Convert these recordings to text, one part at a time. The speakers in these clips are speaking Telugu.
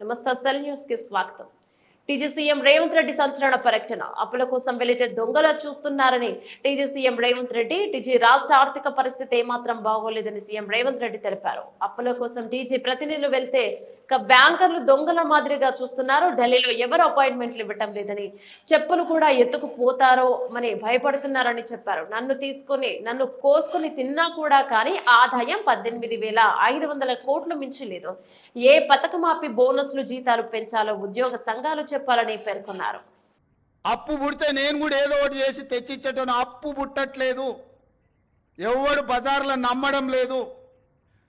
నమస్తే సెల్ న్యూస్కి స్వాగతం. టీజీసీఎం రేవంత్ రెడ్డి సంచలన ప్రకటన. అప్పుల కోసం వెళితే దొంగలా చూస్తున్నారని టీజీసీఎం రేవంత్ రెడ్డి టీజీ రాష్ట్ర ఆర్థిక పరిస్థితి ఏమాత్రం బాగోలేదని సీఎం రేవంత్ రెడ్డి తెలిపారు. అప్పుల కోసం టీజీ ప్రతినిధులు వెళ్తే ఇక బ్యాంకర్లు దొంగల మాదిరిగా చూస్తున్నారు. ఢిల్లీలో ఎవరు అపాయింట్మెంట్లు ఇవ్వటం లేదని చెప్పులు కూడా ఎత్తుకుపోతారో అని భయపడుతున్నారని చెప్పారు. నన్ను తీసుకొని నన్ను కోసుకొని తిన్నా కూడా కానీ ఆదాయం పద్దెనిమిది వేల ఐదు వందల కోట్లు మించి లేదు. ఏ పథకం ఆపి బోనస్లు జీతాలు పెంచాలో ఉద్యోగ సంఘాలు చెప్పాలని పేర్కొన్నారు. అప్పు పుడితే నేను కూడా ఏదో ఒకటి చేసి తెచ్చిచ్చటం అప్పు పుట్టట్లేదు. ఎవడు బజార్లో నమ్మడం లేదు.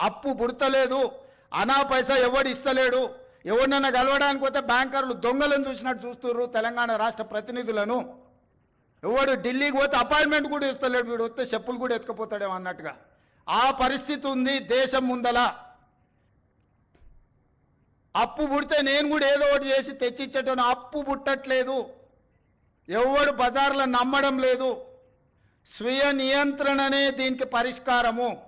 అప్పు పుడతలేదు అనా పైసా ఎవడు ఇస్తలేడు ఎవరినైనా కలవడానికి పోతే బ్యాంకర్లు దొంగలను చూసినట్టు చూస్తున్నారు తెలంగాణ రాష్ట్ర ప్రతినిధులను. ఎవడు ఢిల్లీకి పోతే అపాయింట్మెంట్ కూడా ఇస్తలేడు వీడు వస్తే చెప్పులు కూడా ఎత్తుకపోతాడేమో అన్నట్టుగా. ఆ పరిస్థితి ఉంది దేశం ముందల. అప్పు పుడితే నేను కూడా ఏదో ఒకటి చేసి తెచ్చిచ్చేటోను అప్పు పుట్టట్లేదు. ఎవడు బజార్లో నమ్మడం లేదు. స్వీయ నియంత్రణనే దీనికి పరిష్కారము.